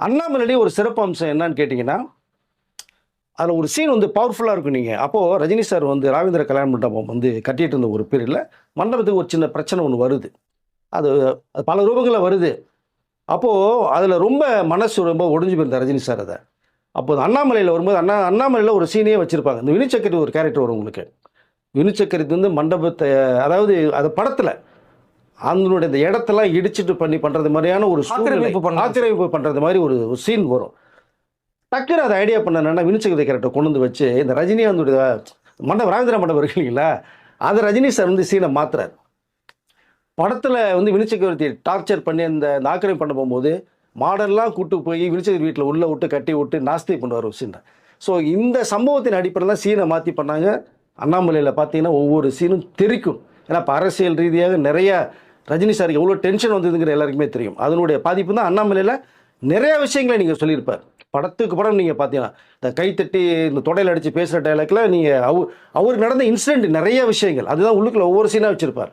அண்ணாமலையிலேயே ஒரு சிறப்பு அம்சம் என்னன்னு கேட்டிங்கன்னா அதில் ஒரு சீன் வந்து பவர்ஃபுல்லாக இருக்கும் நீங்கள் அப்போது ரஜினி சார் வந்து ராவேந்திர கல்யாண மண்டபம் வந்து கட்டிட்டு இருந்த ஒரு பீரியடில் மண்டபத்துக்கு ஒரு சின்ன பிரச்சனை ஒன்று வருது. அது பல ரூபங்களில் வருது. அப்போது அதில் ரொம்ப மனசு ரொம்ப ஒடிஞ்சு போயிருந்தார் ரஜினி சார் அதை. அப்போது அண்ணாமலையில் வரும்போது அண்ணா அண்ணாமலையில் ஒரு சீனே வச்சுருப்பாங்க. இந்த வினுச்சக்கரத்தி ஒரு கேரக்டர் வரும் உங்களுக்கு. வினுச்சக்கரத்தி வந்து மண்டபத்தை அதாவது அது படத்தில் அதனுடைய இந்த இடத்தெல்லாம் இடிச்சிட்டு பண்ணி பண்ணுறது மாதிரியான ஒரு ஆக்கிரமிப்பு பண்ண ஆக்கிரமிப்பு பண்ணுறது மாதிரி ஒரு சீன் வரும். டக்குன்னு அதை ஐடியா பண்ண என்னன்னா வினுச்சக்கரத்தி கேரக்டர் கொண்டு வந்து வச்சு இந்த ரஜினிகாந்துடைய மண்டபம் ராஜேந்திர மண்டபம் இருக்கு இல்லைங்களா? அதை ரஜினி சார் வந்து சீனை மாத்துறாரு. படத்தில் வந்து வினுச்சக்கரத்தி டார்ச்சர் பண்ணி அந்த ஆக்கிரமிப்பு பண்ண போகும்போது மாடெல்லாம் கூட்டு போய் வினுச்சக்கரத்தி வீட்டில் உள்ளே விட்டு கட்டி விட்டு நாஸ்தி பண்ணுவார் சீனை ஸோ இந்த சம்பவத்தின் அடிப்படையில் தான் சீனை மாற்றி பண்ணாங்க. அண்ணாமலையில் பார்த்தீங்கன்னா ஒவ்வொரு சீனும் தெரிக்கும். ஏன்னா இப்போ அரசியல் ரீதியாக நிறைய ரஜினி சாருக்கு எவ்வளோ டென்ஷன் வந்ததுங்கிற எல்லாருக்குமே தெரியும். அதனுடைய பாதிப்பு தான் அண்ணாமலையில் நிறைய விஷயங்களை நீங்கள் சொல்லியிருப்பார். படத்துக்கு படம் நீங்கள் பார்த்தீங்கன்னா இந்த கைத்தட்டி இந்த தொடையில் அடித்து பேசுகிற டைலாக்ல நீங்கள் அவ அவருக்கு நடந்த இன்சிடென்ட் நிறைய விஷயங்கள். அதுதான் உள்ளுக்குள்ள ஒவ்வொரு சீனாக வச்சுருப்பார்.